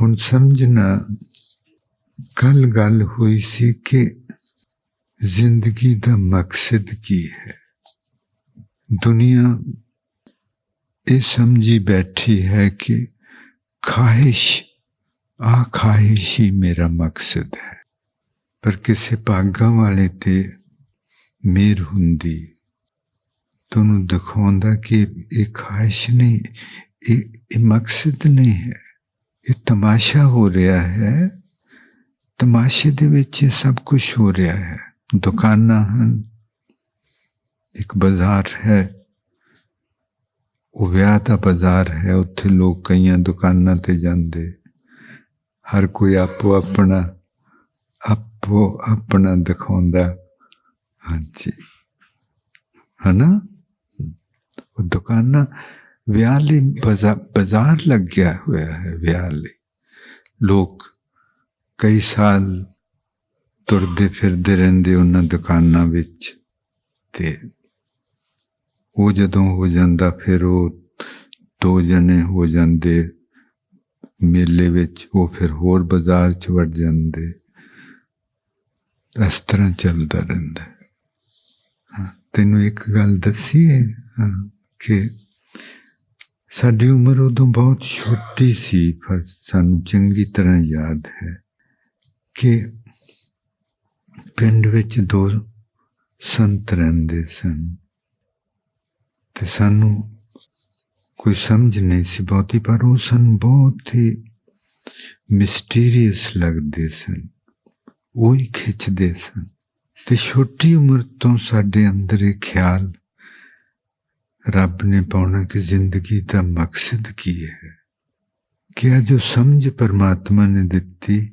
ਹੁਣ ਸਮਝਣਾ ਕੱਲ ਗੱਲ ਹੋਈ ਸੀ ਕਿ ਜ਼ਿੰਦਗੀ ਦਾ ਮਕਸਦ ਕੀ ਹੈ। ਦੁਨੀਆ ਇਹ ਸਮਝੀ ਬੈਠੀ ਹੈ ਕਿ ਖਾਹਿਸ਼, ਆ ਖਾਹਿਸ਼ ਹੀ ਮੇਰਾ ਮਕਸਦ ਹੈ। ਪਰ ਕਿਸੇ ਭਾਗਾਂ ਵਾਲੇ ਤੇ ਮੇਰ ਹੁੰਦੀ। ਤੁਹਾਨੂੰ ਦਿਖਾਉਂਦਾ ਕਿ ਇਹ ਖਾਹਿਸ਼ ਨਹੀਂ, ਇਹ ਇਹ ਮਕਸਦ ਨਹੀਂ ਹੈ। ਇਹ ਤਮਾਸ਼ਾ ਹੋ ਰਿਹਾ ਹੈ। ਤਮਾਸ਼ੇ ਦੇ ਵਿੱਚ ਸਭ ਕੁਝ ਹੋ ਰਿਹਾ ਹੈ। ਦੁਕਾਨਾਂ ਹਨ। ਇੱਕ ਬਾਜ਼ਾਰ ਹੈ। ਉਹ ਵਿਆਹ ਦਾ ਬਾਜ਼ਾਰ ਹੈ। ਉੱਥੇ ਲੋਕ ਕਈਆਂ ਦੁਕਾਨਾਂ ਤੇ ਜਾਂਦੇ। ਹਰ ਕੋਈ ਆਪੋ ਆਪਣਾ ਆਪੋ ਆਪਣਾ ਦਿਖਾਉਂਦਾ। ਹਾਂਜੀ। ਹਨਾ? ਉਹ ਦੁਕਾਨਾਂ ਵਿਆਹ ਲਈ ਬਾਜ਼ਾ- ਬਾਜ਼ਾਰ ਲੱਗਿਆ ਹੋਇਆ ਹੈ ਵਿਆਹ ਲਈ ਲੋਕ ਕਈ ਸਾਲ ਤੁਰਦੇ ਫਿਰਦੇ ਰਹਿੰਦੇ ਉਹਨਾਂ ਦੁਕਾਨਾਂ ਵਿੱਚ ਤੇ ਉਹ ਜਦੋਂ ਹੋ ਜਾਂਦਾ ਫਿਰ ਉਹ ਦੋ ਜਣੇ ਹੋ ਜਾਂਦੇ ਮੇਲੇ ਵਿੱਚ ਉਹ ਫਿਰ ਹੋਰ ਬਾਜ਼ਾਰ ਚ ਵੜ ਜਾਂਦੇ। ਇਸ ਤਰ੍ਹਾਂ ਚੱਲਦਾ ਰਹਿੰਦਾ ਹਾਂ, ਤੈਨੂੰ ਇੱਕ ਗੱਲ ਦੱਸੀ ਹੈ ਹਾਂ, ਕਿ ਸਾਡੀ ਉਮਰ ਉਦੋਂ ਬਹੁਤ ਛੋਟੀ ਸੀ, ਪਰ ਸਾਨੂੰ ਚੰਗੀ ਤਰ੍ਹਾਂ ਯਾਦ ਹੈ ਕਿ ਪਿੰਡ ਵਿੱਚ ਦੋ ਸੰਤ ਰਹਿੰਦੇ ਸਨ ਤੇ ਸਾਨੂੰ ਕੋਈ ਸਮਝ ਨਹੀਂ ਸੀ ਬਹੁਤੀ, ਪਰ ਉਹ ਸਨ ਬਹੁਤ ਹੀ ਮਿਸਟੀਰੀਅਸ ਲੱਗਦੇ ਸਨ, ਉਹ ਹੀ ਖਿੱਚਦੇ ਸਨ ਤੇ ਛੋਟੀ ਉਮਰ ਤੋਂ ਸਾਡੇ ਅੰਦਰ ਇਹ ਖਿਆਲ ਰੱਬ ਨੇ ਪਾਉਣਾ ਕਿ ਜ਼ਿੰਦਗੀ ਦਾ ਮਕਸਦ ਕੀ ਹੈ? ਕਿ ਇਹ ਜੋ ਸਮਝ ਪਰਮਾਤਮਾ ਨੇ ਦਿੱਤੀ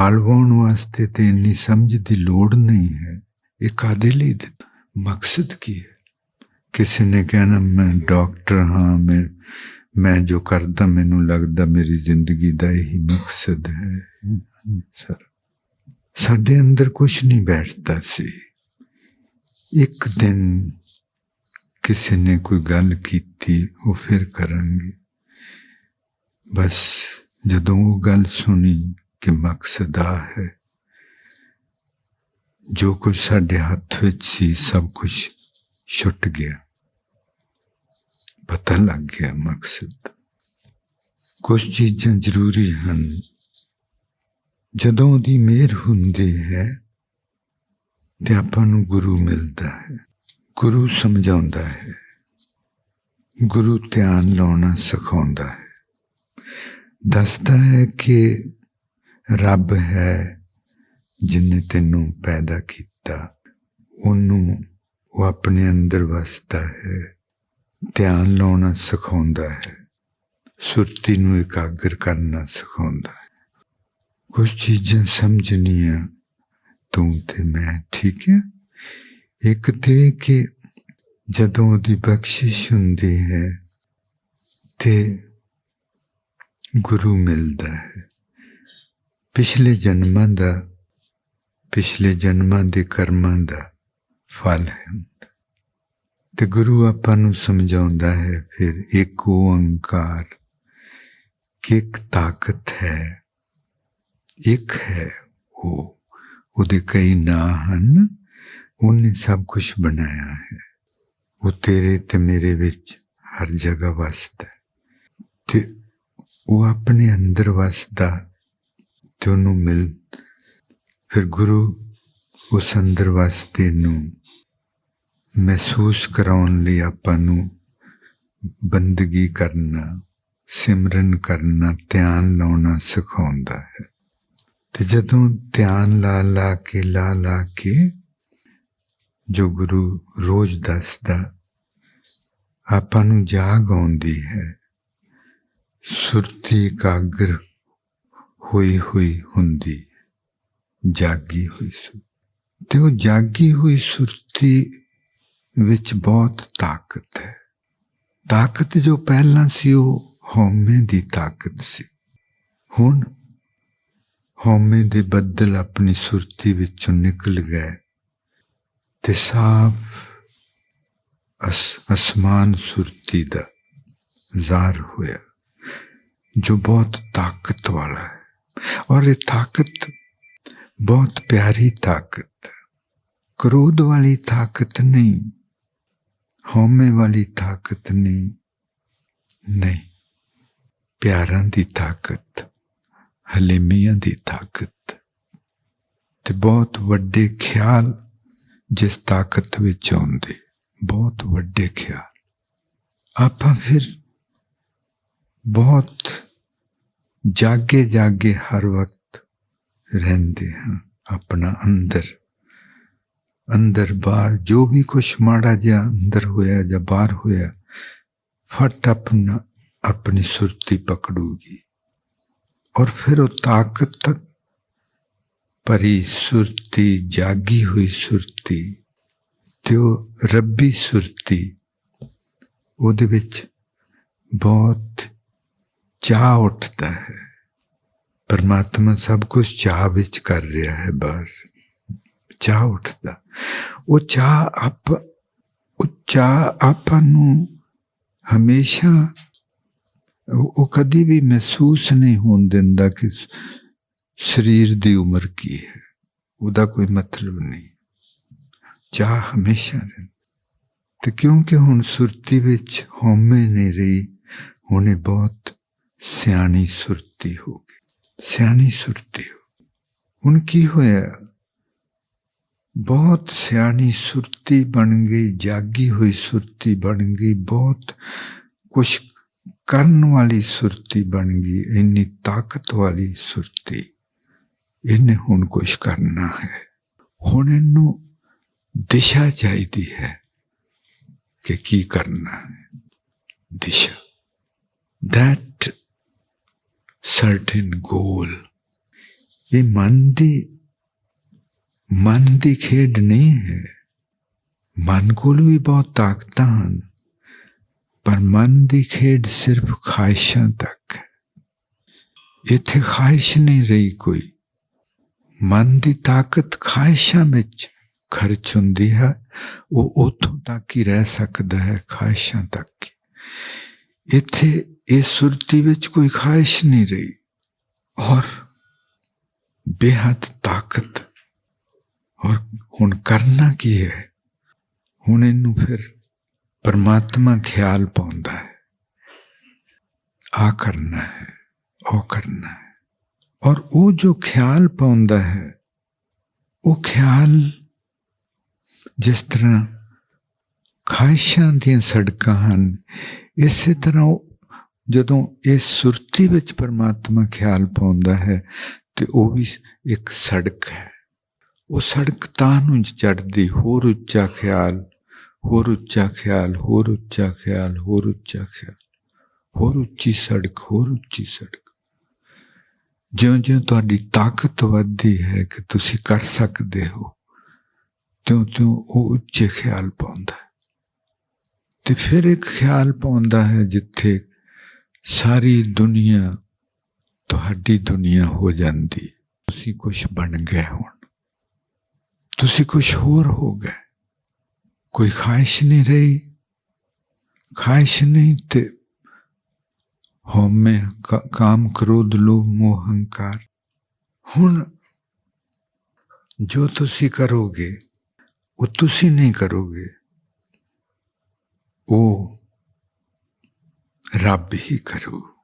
ਹਲਵਾਉਣ ਵਾਸਤੇ ਤੇ ਇੰਨੀ ਸਮਝ ਦੀ ਲੋੜ ਨਹੀਂ ਹੈ, ਇਹ ਕਾਦੇ ਲਈ ਦਿੱਤਾ? ਮਕਸਦ ਕੀ ਹੈ? ਕਿਸੇ ਨੇ ਕਹਿਣਾ, ਮੈਂ ਡਾਕਟਰ ਹਾਂ, ਮੈਂ ਮੈਂ ਜੋ ਕਰਦਾ, ਮੈਨੂੰ ਲੱਗਦਾ ਮੇਰੀ ਜ਼ਿੰਦਗੀ ਦਾ ਇਹੀ ਮਕਸਦ ਹੈ। ਸਰ। ਸਾਡੇ ਅੰਦਰ ਕੁਝ ਨਹੀਂ ਬੈਠਦਾ ਸੀ। ਇੱਕ ਦਿਨ ਕਿਸੇ ਨੇ ਕੋਈ ਗੱਲ ਕੀਤੀ, ਉਹ ਫਿਰ ਕਰਾਂਗੇ ਬਸ ਜਦੋਂ ਉਹ ਗੱਲ ਸੁਣੀ ਕਿ ਮਕਸਦ ਆ ਹੈ, ਜੋ ਕੁਝ ਸਾਡੇ ਹੱਥ ਵਿੱਚ ਸੀ, ਸਭ ਕੁਝ ਛੁੱਟ ਗਿਆ। ਪਤਾ ਲੱਗ ਗਿਆ ਮਕਸਦ। ਕੁਝ ਚੀਜ਼ਾਂ ਜ਼ਰੂਰੀ ਹਨ। ਜਦੋਂ ਦੀ ਮਿਹਰ ਹੁੰਦੀ ਹੈ, ਤੇ ਆਪਾਂ ਨੂੰ ਗੁਰੂ ਮਿਲਦਾ ਹੈ। ਗੁਰੂ ਸਮਝਾਉਂਦਾ ਹੈ। ਗੁਰੂ ਧਿਆਨ ਲਾਉਣਾ ਸਿਖਾਉਂਦਾ ਹੈ। ਦੱਸਦਾ ਹੈ ਕਿ ਰੱਬ ਹੈ ਜਿਨੇ ਤੈਨੂੰ ਪੈਦਾ ਕੀਤਾ, ਉਹਨੂੰ ਉਹ ਆਪਣੇ ਅੰਦਰ ਵਸਦਾ ਹੈ। ਧਿਆਨ ਲਾਉਣਾ ਸਿਖਾਉਂਦਾ ਹੈ। ਸੁਰਤੀ ਨੂੰ ਇਕਾਗਰ ਕਰਨਾ ਸਿਖਾਉਂਦਾ ਹੈ। ਕੁਝ ਚੀਜ਼ਾਂ ਸਮਝਣੀਆਂ, ਤੂੰ ਤੇ ਮੈਂ, ਠੀਕ ਹੈ? ਇੱਕ ਤੇ ਕਿ ਜਦੋਂ ਉਹਦੀ ਬਖਸ਼ਿਸ਼ ਹੁੰਦੀ ਹੈ ਤੇ ਗੁਰੂ ਮਿਲਦਾ ਹੈ। ਪਿਛਲੇ ਜਨਮਾਂ ਦਾ, ਪਿਛਲੇ ਜਨਮਾਂ ਦੇ ਕਰਮਾਂ ਦਾ ਫਲ ਹੈ। ਤੇ ਗੁਰੂ ਆਪਾਂ ਨੂੰ ਸਮਝਾਉਂਦਾ ਹੈ ਫਿਰ ਇੱਕ ਓੰਕਾਰ ਕਿ ਇੱਕ ਤਾਕਤ ਹੈ, ਇੱਕ ਹੈ ਉਹ, ਉਹਦੇ ਕਈ ਨਾਂ ਹਨ। ਉਹਨੇ ਸਭ ਕੁਝ ਬਣਾਇਆ ਹੈ। ਉਹ ਤੇਰੇ ਤੇ ਮੇਰੇ ਵਿੱਚ ਹਰ ਜਗ੍ਹਾ ਵਸਦਾ ਹੈ। ਤੇ ਉਹ ਆਪਣੇ ਅੰਦਰ ਵਸਦਾ ਤੇ ਉਹਨੂੰ ਮਿਲ ਫਿਰ ਗੁਰੂ ਉਸ ਅੰਦਰ ਵਸਦੇ ਨੂੰ ਮਹਿਸੂਸ ਕਰਾਉਣ ਲਈ ਆਪਾਂ ਨੂੰ ਬੰਦਗੀ ਕਰਨਾ, ਸਿਮਰਨ ਕਰਨਾ, ਧਿਆਨ ਲਾਉਣਾ ਸਿਖਾਉਂਦਾ ਹੈ। ਤੇ ਜਦੋਂ ਧਿਆਨ ਲਾ ਲਾ ਕੇ ਲਾ ਲਾ ਕੇ ਜੋ ਗੁਰੂ ਰੋਜ਼ ਦੱਸਦਾ, ਆਪਾਂ ਨੂੰ ਜਾਗ ਆਉਂਦੀ ਹੈ। ਸੁਰਤੀ ਇਕਾਗਰ ਹੋਈ ਹੋਈ ਹੁੰਦੀ ਜਾਗੀ ਹੋਈ ਸੁ ਤੇ ਉਹ ਜਾਗੀ ਹੋਈ ਸੁਰਤੀ ਵਿੱਚ ਬਹੁਤ ਤਾਕਤ ਹੈ। ਤਾਕਤ ਜੋ ਪਹਿਲਾਂ ਸੀ, ਉਹ ਹਉਮੈ ਦੀ ਤਾਕਤ ਸੀ। ਹੁਣ ਹਉਮੈ ਦੇ ਬੱਦਲ ਆਪਣੀ ਸੁਰਤੀ ਵਿੱਚੋਂ ਨਿਕਲ ਗਏ। ਤੇ ਸਾਫ਼ ਅਸ, ਅਸਮਾਨ ਸੁਰਤੀ ਦਾ ਜ਼ਾਰ ਹੋਇਆ, ਜੋ ਬਹੁਤ ਤਾਕਤ ਵਾਲਾ ਹੈ। ਔਰ ਇਹ ਤਾਕਤ ਬਹੁਤ ਪਿਆਰੀ ਤਾਕਤ ਕ੍ਰੋਧ ਵਾਲੀ ਤਾਕਤ ਨਹੀਂ, ਹਉਮੈ ਵਾਲੀ ਤਾਕਤ ਨਹੀਂ ਨਹੀਂ। ਪਿਆਰਾਂ ਦੀ ਤਾਕਤ, ਹਲੀਮੀਆਂ ਦੀ ਤਾਕਤ ਤੇ ਬਹੁਤ ਵੱਡੇ ਖਿਆਲ ਜਿਸ ਤਾਕਤ ਵਿੱਚ ਆਉਂਦੇ, ਬਹੁਤ ਵੱਡੇ ਖਿਆਲ। ਆਪਾਂ ਫਿਰ ਬਹੁਤ ਜਾਗੇ ਜਾਗੇ ਹਰ ਵਕਤ ਰਹਿੰਦੇ ਹਾਂ, ਆਪਣਾ ਅੰਦਰ। ਅੰਦਰ ਬਾਹਰ, ਜੋ ਵੀ ਕੁਝ ਮਾੜਾ ਜਿਹਾ ਅੰਦਰ ਹੋਇਆ ਜਾਂ ਬਾਹਰ ਹੋਇਆ, ਫਟ ਆਪਣਾ, ਆਪਣੀ ਸੁਰਤੀ ਪਕੜੂਗੀ। ਔਰ ਫਿਰ ਉਹ ਤਾਕਤ ਤੱਕ ਭਰੀ ਸੁਰਤੀ, ਜਾਗੀ ਹੋਈ ਸੁਰਤੀ ਤੇ ਉਹ ਰੱਬੀ ਸੁਰਤੀ, ਉਹਦੇ ਵਿੱਚ ਬਹੁਤ ਚਾਹ ਉੱਠਦਾ ਹੈ। ਪਰਮਾਤਮਾ ਸਭ ਕੁਝ ਚਾਹ ਵਿੱਚ ਕਰ ਰਿਹਾ ਹੈ ਬਾਹਰ। ਚਾਹ ਉੱਠਦਾ। ਉਹ ਚਾਹ ਆਪ, ਉਹ ਚਾਹ ਆਪਾਂ ਨੂੰ ਹਮੇਸ਼ਾ ਉਹ ਉਹ ਕਦੀ ਵੀ ਮਹਿਸੂਸ ਨਹੀਂ ਹੋਣ ਦਿੰਦਾ ਕਿ ਸਰੀਰ ਦੀ ਉਮਰ ਕੀ ਹੈ? ਉਹਦਾ ਕੋਈ ਮਤਲਬ ਨਹੀਂ। ਚਾਹ ਹਮੇਸ਼ਾ ਰਹਿੰਦੀ। ਤੇ ਕਿਉਂਕਿ ਹੁਣ ਸੁਰਤੀ ਵਿੱਚ ਹਉਮੈ ਨਹੀਂ ਰਹੀ, ਹੁਣੇ ਬਹੁਤ ਸਿਆਣੀ ਸੁਰਤੀ ਹੋ ਗਈ। ਸਿਆਣੀ ਸੁਰਤੀ ਹੋ ਹੁਣ ਕੀ ਹੋਇਆ? ਬਹੁਤ ਸਿਆਣੀ ਸੁਰਤੀ ਬਣ ਗਈ, ਜਾਗੀ ਹੋਈ ਸੁਰਤੀ ਬਣ ਗਈ, ਬਹੁਤ ਕੁਛ ਕਰਨ ਵਾਲੀ ਸੁਰਤੀ ਬਣ ਗਈ, ਇੰਨੀ ਤਾਕਤ ਵਾਲੀ ਸੁਰਤੀ। ਇਹਨੇ ਹੁਣ ਕੁਝ ਕਰਨਾ ਹੈ। ਹੁਣ ਇਹਨੂੰ ਦਿਸ਼ਾ ਚਾਹੀਦੀ ਹੈ ਕਿ ਕੀ ਕਰਨਾ ਹੈ। ਦਿਸ਼ਾ। That certain goal ਇਹ ਮਨ ਦੀ ਮਨ ਦੀ ਖੇਡ ਨਹੀਂ ਹੈ। ਮਨ ਕੋਲ ਵੀ ਬਹੁਤ ਤਾਕਤਾਂ ਹਨ, ਪਰ ਮਨ ਦੀ ਖੇਡ ਸਿਰਫ ਖਾਹਿਸ਼ਾਂ ਤੱਕ ਹੈ। ਇੱਥੇ ਖਾਹਿਸ਼ ਨਹੀਂ ਰਹੀ ਕੋਈ। ਮਨ ਦੀ ਤਾਕਤ ਖਾਹਿਸ਼ਾਂ ਵਿੱਚ ਖਰਚ ਹੁੰਦੀ ਹੈ, ਉਹ ਉਥੋਂ ਤੱਕ ਹੀ ਰਹਿ ਸਕਦਾ ਹੈ, ਖਾਹਿਸ਼ਾਂ ਤੱਕ ਇੱਥੇ ਇਸ ਸੁਰਤੀ ਵਿੱਚ ਕੋਈ ਖਾਹਿਸ਼ ਨਹੀਂ ਰਹੀ। ਔਰ ਬੇਹੱਦ ਤਾਕਤ। ਔਰ ਹੁਣ ਕਰਨਾ ਕੀ ਹੈ? ਹੁਣ ਇਹਨੂੰ ਫਿਰ ਪਰਮਾਤਮਾ ਖਿਆਲ ਪਾਉਂਦਾ ਹੈ। ਆ ਕਰਨਾ ਹੈ, ਉਹ ਕਰਨਾ ਹੈ। ਔਰ ਉਹ ਜੋ ਖਿਆਲ ਪਾਉਂਦਾ ਹੈ, ਉਹ ਖਿਆਲ ਜਿਸ ਤਰ੍ਹਾਂ ਖਾਹਿਸ਼ਾਂ ਦੀਆਂ ਸੜਕਾਂ ਹਨ, ਇਸੇ ਤਰ੍ਹਾਂ ਉਹ ਜਦੋਂ ਇਸ ਸੁਰਤੀ ਵਿੱਚ ਪਰਮਾਤਮਾ ਖਿਆਲ ਪਾਉਂਦਾ ਹੈ, ਤੇ ਉਹ ਵੀ ਇੱਕ ਸੜਕ ਹੈ। ਉਹ ਸੜਕ ਤਾਂ ਨੂੰ ਚੜਦੀ ਹੋਰ ਉੱਚਾ ਖਿਆਲ, ਹੋਰ ਉੱਚਾ ਖਿਆਲ, ਹੋਰ ਉੱਚਾ ਖਿਆਲ, ਹੋਰ ਉੱਚਾ ਖਿਆਲ, ਹੋਰ ਉੱਚੀ ਸੜਕ, ਹੋਰ ਉੱਚੀ ਸੜਕ। ਜਿਉਂ-ਜਿਉਂ ਤੁਹਾਡੀ ਤਾਕਤ ਵੱਧਦੀ ਹੈ ਕਿ ਤੁਸੀਂ ਕਰ ਸਕਦੇ ਹੋ, ਤਿਉਂ-ਤਿਉਂ ਉਹ ਉੱਚੇ ਖਿਆਲ ਪਾਉਂਦਾ ਹੈ। ਤੇ ਫਿਰ ਇੱਕ ਖਿਆਲ ਪਾਉਂਦਾ ਹੈ ਜਿੱਥੇ ਸਾਰੀ ਦੁਨੀਆ ਤੁਹਾਡੀ ਦੁਨੀਆ ਹੋ ਜਾਂਦੀ ਤੁਸੀਂ ਕੁਝ ਬਣ ਗਏ ਹੁਣ। ਤੁਸੀਂ ਕੁਝ ਹੋਰ ਹੋ ਗਏ। ਕੋਈ ਖਾਹਿਸ਼ ਨਹੀਂ ਰਹੀ। ਖਾਹਿਸ਼ ਨਹੀਂ ਤੇ ਹਉਮੈ ਕਾਮ ਕ੍ਰੋਧ ਲੋਭ ਮੋਹ ਹੰਕਾਰ। ਹੁਣ ਜੋ ਤੁਸੀਂ ਕਰੋਗੇ, ਉਹ ਤੁਸੀਂ ਨਹੀਂ ਕਰੋਗੇ, ਉਹ ਰੱਬ ਹੀ ਕਰੂ।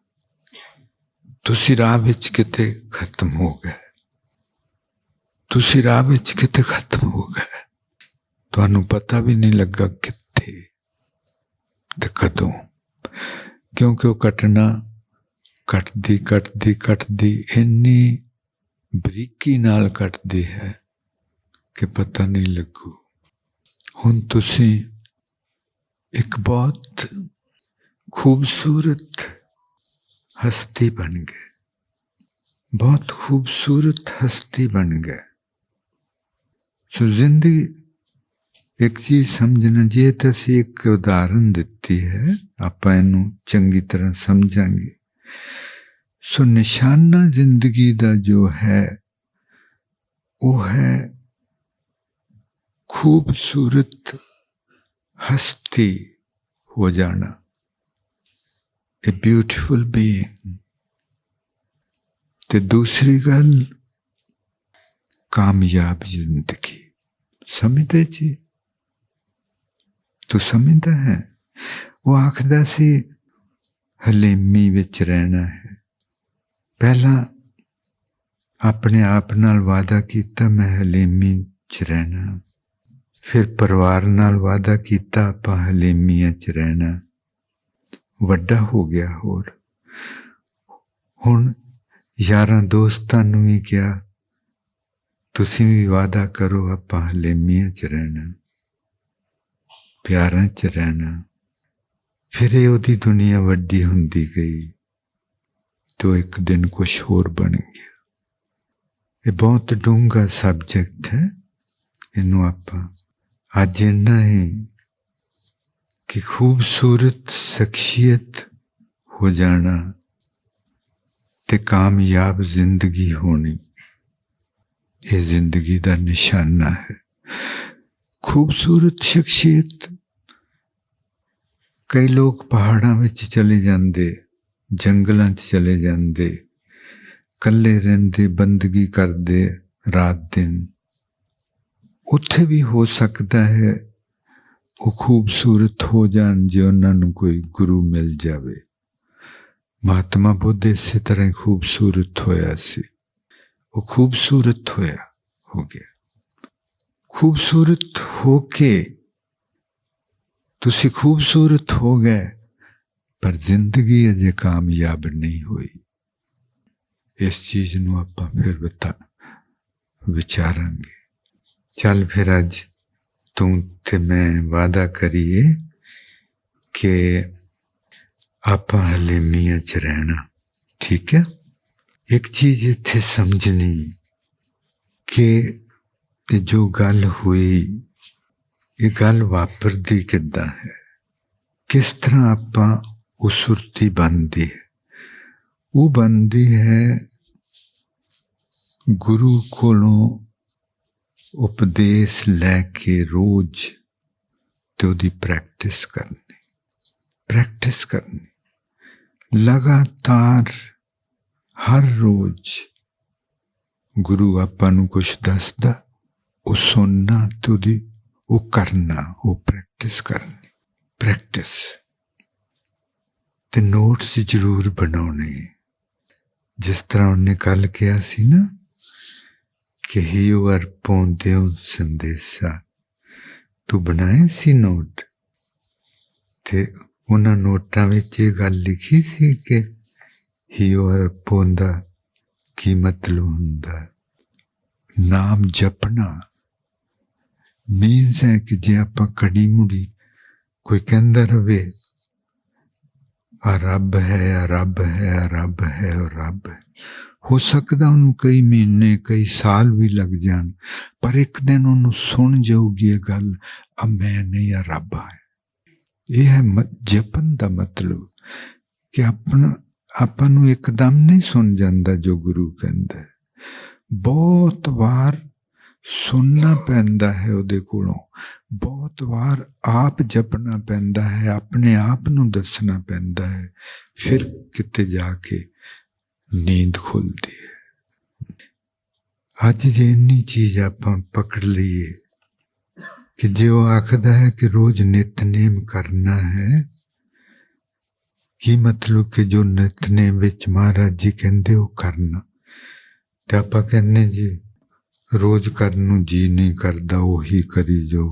ਤੁਸੀਂ ਰਾਹ ਵਿੱਚ ਕਿਤੇ ਖਤਮ ਹੋ ਗਏ। ਤੁਸੀਂ ਰਾਹ ਵਿੱਚ ਕਿਤੇ ਖਤਮ ਹੋ ਗਏ। ਤੁਹਾਨੂੰ ਪਤਾ ਵੀ ਨਹੀਂ ਲੱਗਾ ਕਿੱਥੇ ਤੇ ਕਦੋਂ। ਕਿਉਂਕਿ ਉਹ ਘਟਨਾ ਘਟਦੀ ਘਟਦੀ ਘਟਦੀ ਇੰਨੀ ਬਰੀਕੀ ਨਾਲ ਘਟਦੀ ਹੈ ਕਿ ਪਤਾ ਨਹੀਂ ਲੱਗੂ। ਹੁਣ ਤੁਸੀਂ ਇੱਕ ਬਹੁਤ ਖੂਬਸੂਰਤ ਹਸਤੀ ਬਣ ਗਏ। ਬਹੁਤ ਖੂਬਸੂਰਤ ਹਸਤੀ ਬਣ ਗਏ। ਸੋ ਜ਼ਿੰਦਗੀ ਇੱਕ ਚੀਜ਼ ਸਮਝਣਾ, ਜੇ ਤਾਂ ਅਸੀਂ ਇੱਕ ਉਦਾਹਰਨ ਦਿੱਤੀ ਹੈ, ਆਪਾਂ ਇਹਨੂੰ ਚੰਗੀ ਤਰ੍ਹਾਂ ਸਮਝਾਂਗੇ। ਸੋ ਨਿਸ਼ਾਨਾ ਜ਼ਿੰਦਗੀ ਦਾ ਜੋ ਹੈ, ਉਹ ਹੈ ਖੂਬਸੂਰਤ ਹਸਤੀ ਹੋ ਜਾਣਾ। A beautiful being ਤੇ ਦੂਸਰੀ ਗੱਲ, ਕਾਮਯਾਬ ਜ਼ਿੰਦਗੀ। ਸਮਝਦੇ ਜੀ? ਤੂੰ ਸਮਝਦਾ ਹੈ? ਉਹ ਆਖਦਾ ਸੀ ਹਲੇਮੀ ਵਿੱਚ ਰਹਿਣਾ ਹੈ। ਪਹਿਲਾਂ ਆਪਣੇ ਆਪ ਨਾਲ ਵਾਅਦਾ ਕੀਤਾ, ਮੈਂ ਹਲੇਮੀ 'ਚ ਰਹਿਣਾ। ਫਿਰ ਪਰਿਵਾਰ ਨਾਲ ਵਾਅਦਾ ਕੀਤਾ, ਆਪਾਂ ਹਲੇਮੀਆਂ 'ਚ ਰਹਿਣਾ। ਵੱਡਾ ਹੋ ਗਿਆ ਹੋਰ। ਹੁਣ ਯਾਰਾਂ ਦੋਸਤਾਂ ਨੂੰ ਵੀ ਕਿਹਾ, ਤੁਸੀਂ ਵੀ ਵਾਅਦਾ ਕਰੋ, ਆਪਾਂ ਹਲੇਮੀਆਂ 'ਚ ਰਹਿਣਾ। ਪਿਆਰਾਂ 'ਚ ਰਹਿਣਾ। ਫਿਰ ਇਹ ਉਹਦੀ ਦੁਨੀਆ ਵੱਡੀ ਹੁੰਦੀ ਗਈ ਤੋ ਇੱਕ ਦਿਨ ਕੁਝ ਹੋਰ ਬਣ ਗਿਆ। ਇਹ ਬਹੁਤ ਡੂੰਘਾ ਸਬਜੈਕਟ ਹੈ। ਇਹਨੂੰ ਆਪਾਂ ਅੱਜ ਇੰਨਾ ਹੀ ਕਿ ਖੂਬਸੂਰਤ, ਸ਼ਖਸੀਅਤ ਹੋ ਜਾਣਾ ਤੇ ਕਾਮਯਾਬ ਜ਼ਿੰਦਗੀ ਹੋਣੀ। ਇਹ ਜ਼ਿੰਦਗੀ ਦਾ ਨਿਸ਼ਾਨਾ ਹੈ। ਖੂਬਸੂਰਤ, ਸ਼ਖਸੀਅਤ ਕਈ ਲੋਕ ਪਹਾੜਾਂ ਵਿੱਚ ਚਲੇ ਜਾਂਦੇ, ਜੰਗਲਾਂ 'ਚ ਚਲੇ ਜਾਂਦੇ, ਇਕੱਲੇ ਰਹਿੰਦੇ, ਬੰਦਗੀ ਕਰਦੇ ਰਾਤ ਦਿਨ। ਉੱਥੇ ਵੀ ਹੋ ਸਕਦਾ ਹੈ ਉਹ ਖੂਬਸੂਰਤ ਹੋ ਜਾਣ ਜੇ ਉਹਨਾਂ ਨੂੰ ਕੋਈ ਗੁਰੂ ਮਿਲ ਜਾਵੇ। ਮਹਾਤਮਾ ਬੁੱਧ ਇਸੇ ਤਰ੍ਹਾਂ ਹੀ ਖੂਬਸੂਰਤ ਹੋਇਆ ਸੀ। ਉਹ ਖੂਬਸੂਰਤ ਹੋਇਆ, ਹੋ ਗਿਆ। ਖੂਬਸੂਰਤ ਹੋ ਕੇ ਤੁਸੀਂ ਖੂਬਸੂਰਤ ਹੋ ਗਏ, ਪਰ ਜ਼ਿੰਦਗੀ ਅਜੇ ਕਾਮਯਾਬ ਨਹੀਂ ਹੋਈ। ਇਸ ਚੀਜ਼ ਨੂੰ ਆਪਾਂ ਫਿਰ ਬਤਾ, ਵਿਚਾਰਾਂਗੇ। ਚੱਲ ਫਿਰ ਅੱਜ ਤੂੰ ਤੇ ਮੈਂ ਵਾਦਾ ਕਰੀਏ ਕਿ ਆਪਾਂ ਹਲੇ ਮੀਆਂ ਚ ਰਹਿਣਾ, ਠੀਕ ਹੈ? ਇੱਕ ਚੀਜ਼ ਇੱਥੇ ਸਮਝਣੀ ਕਿ ਜੋ ਗੱਲ ਹੋਈ ਇਹ ਗੱਲ ਵਾਪਰਦੀ ਕਿੱਦਾਂ ਹੈ? ਕਿਸ ਤਰ੍ਹਾਂ ਆਪਾਂ ਉਹ ਸੁਰਤੀ ਬਣਦੀ ਹੈ? ਉਹ ਬਣਦੀ ਹੈ ਗੁਰੂ ਕੋਲੋਂ ਉਪਦੇਸ਼ ਲੈ ਕੇ ਰੋਜ਼ ਤੇ ਉਹਦੀ ਪ੍ਰੈਕਟਿਸ ਕਰਨੀ ਪ੍ਰੈਕਟਿਸ ਕਰਨੀ। ਲਗਾਤਾਰ ਹਰ ਰੋਜ਼ ਗੁਰੂ ਆਪਾਂ ਨੂੰ ਕੁਝ ਦੱਸਦਾ, ਉਹ ਸੁਣਨਾ ਤੇ ਉਹਦੀ ਉਹ ਕਰਨਾ, ਉਹ ਪ੍ਰੈਕਟਿਸ ਕਰਨੀ। ਪ੍ਰੈਕਟਿਸ ਤੇ ਨੋਟਸ ਜ਼ਰੂਰ ਬਣਾਉਣੇ। ਜਿਸ ਤਰ੍ਹਾਂ ਉਹਨੇ ਕੱਲ ਕਿਹਾ ਸੀ ਨਾ, ਕਿ ਹੀ ਵਰ ਪੌਂਦਿਓ ਸੰਦੇਸ਼ਾ, ਤੂੰ ਬਣਾਏ ਸੀ ਨੋਟ ਤੇ ਉਹਨਾਂ ਨੋਟਾਂ ਵਿੱਚ ਇਹ ਗੱਲ ਲਿਖੀ ਸੀ ਕਿ ਹੀ ਆਰ ਪੌਂਦਾ ਕੀ ਮਤਲਬ ਹੁੰਦਾ? ਨਾਮ ਜਪਣਾ। ਮੀਨਸ ਹੈ ਕਿ ਜੇ ਆਪਾਂ ਕੜੀ ਮੁੜੀ ਕੋਈ ਕਹਿੰਦਾ ਰਵੇ ਆ ਰੱਬ ਹੈ ਆ ਰੱਬ ਹੈ ਆ ਰੱਬ ਹੈ ਆ ਰੱਬ ਹੈ ਹੋ ਸਕਦਾ ਉਹਨੂੰ ਕਈ ਮਹੀਨੇ ਕਈ ਸਾਲ ਵੀ ਲੱਗ ਜਾਣ ਪਰ ਇੱਕ ਦਿਨ ਉਹਨੂੰ ਸੁਣ ਜਾਊਗੀ ਇਹ ਗੱਲ ਆ ਮੈਂ ਨਹੀਂ ਆ ਰੱਬ ਹੈ ਇਹ ਹੈ ਜਪਨ ਦਾ ਮਤਲਬ ਕਿ ਆਪਣਾ ਆਪਾਂ ਨੂੰ ਇੱਕਦਮ ਨਹੀਂ ਸੁਣ ਜਾਂਦਾ ਜੋ ਗੁਰੂ ਕਹਿੰਦਾ ਬਹੁਤ ਵਾਰ ਸੁਣਨਾ ਪੈਂਦਾ ਹੈ ਉਹਦੇ ਕੋਲੋਂ। ਬਹੁਤ ਵਾਰ ਆਪ ਜਪਣਾ ਪੈਂਦਾ ਹੈ, ਆਪਣੇ ਆਪ ਨੂੰ ਦੱਸਣਾ ਪੈਂਦਾ ਹੈ। ਫਿਰ ਕਿਤੇ ਜਾ ਕੇ ਨੀਂਦ ਖੁੱਲਦੀ ਹੈ। ਅੱਜ ਜੇ ਇੰਨੀ ਚੀਜ਼ ਆਪਾਂ ਪਕੜ ਲਈਏ ਕਿ ਜੇ ਉਹ ਆਖਦਾ ਹੈ ਕਿ ਰੋਜ਼ ਨਿਤਨੇਮ ਕਰਨਾ ਹੈ, ਕੀ ਮਤਲਬ ਕਿ ਜੋ ਨਿਤਨੇਮ ਵਿੱਚ ਮਹਾਰਾਜ ਜੀ ਕਹਿੰਦੇ ਉਹ ਕਰਨਾ? ਤੇ ਆਪਾਂ ਕਹਿੰਨੇ ਜੀ ਰੋਜ਼ ਕਰਨ ਨੂੰ ਜੀ ਨਹੀਂ ਕਰਦਾ, ਉਹੀ ਕਰੀ ਜੋ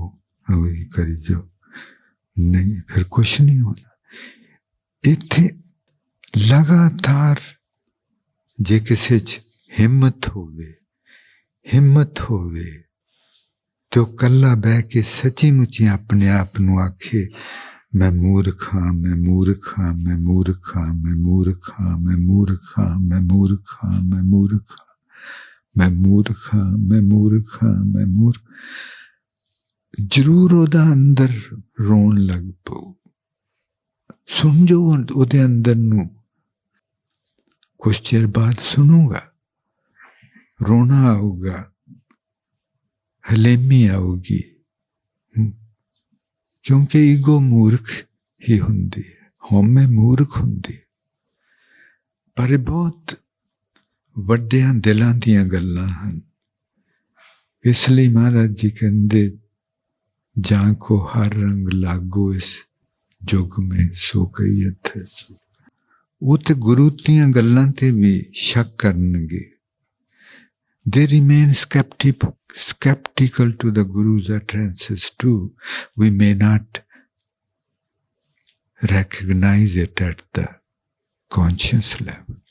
ਉਹੀ ਕਰੀ ਜੋ ਨਹੀਂ, ਫਿਰ ਕੁਛ ਨਹੀਂ ਹੋਣਾ ਇੱਥੇ ਲਗਾਤਾਰ ਜੇ ਕਿਸੇ 'ਚ ਹਿੰਮਤ ਹੋਵੇ ਹਿੰਮਤ ਹੋਵੇ, ਤੇ ਉਹ ਕੱਲਾ ਬਹਿ ਕੇ ਸੱਚੀ ਮੁੱਚੀ ਆਪਣੇ ਆਪ ਨੂੰ ਆਖੇ, ਮੈਂ ਮੂਰਖਾਂ ਮੈਂ ਮੂਰਖਾਂ ਮੈਂ ਮੂਰਖ ਹਾਂ, ਮੈਂ ਮੂਰਖ ਹਾਂ, ਮੈਂ ਮੂਰਖ ਹਾਂ, ਮੈਂ ਮੂਰਖ ਹਾਂ, ਮੈਂ ਮੂਰਖਾਂ ਮੈਂ ਮੂਰਖ ਹਾਂ ਮੈਂ ਮੂਰਖ ਹਾਂ ਮੈਂ ਮੂਰਖ ਜ਼ਰੂਰ ਉਹਦਾ ਅੰਦਰ ਰੋਣ ਲੱਗ ਪਊ। ਸਮਝੋ ਉਹਦੇ ਅੰਦਰ ਨੂੰ। ਕੁਝ ਚਿਰ ਬਾਅਦ ਸੁਣੂਗਾ। ਰੋਣਾ ਆਊਗਾ। ਹਲੇਮੀ ਆਊਗੀ। ਕਿਉਂਕਿ ਈਗੋ ਮੂਰਖ ਹੀ ਹੁੰਦੀ ਹੈ। ਹਉਮੈ ਮੂਰਖ ਹੁੰਦੀ ਪਰ ਇਹ ਬਹੁਤ ਵੱਡਿਆਂ ਦਿਲਾਂ ਦੀਆਂ ਗੱਲਾਂ ਹਨ ਇਸ ਲਈ ਮਹਾਰਾਜ ਜੀ ਕਹਿੰਦੇ ਜਾਂ ਕੋ ਹਰ ਰੰਗ ਲਾਗੋ ਇਸ ਜੁਗ ਮੇ ਸੋ ਕਈ ਅਥ ਉਹ ਤੇ ਗੁਰੂ ਦੀਆਂ ਗੱਲਾਂ ਤੇ ਵੀ ਸ਼ੱਕ ਕਰਨਗੇ they remain skeptic, skeptical to the Guru's utterances too. We may not recognize it at the conscious level.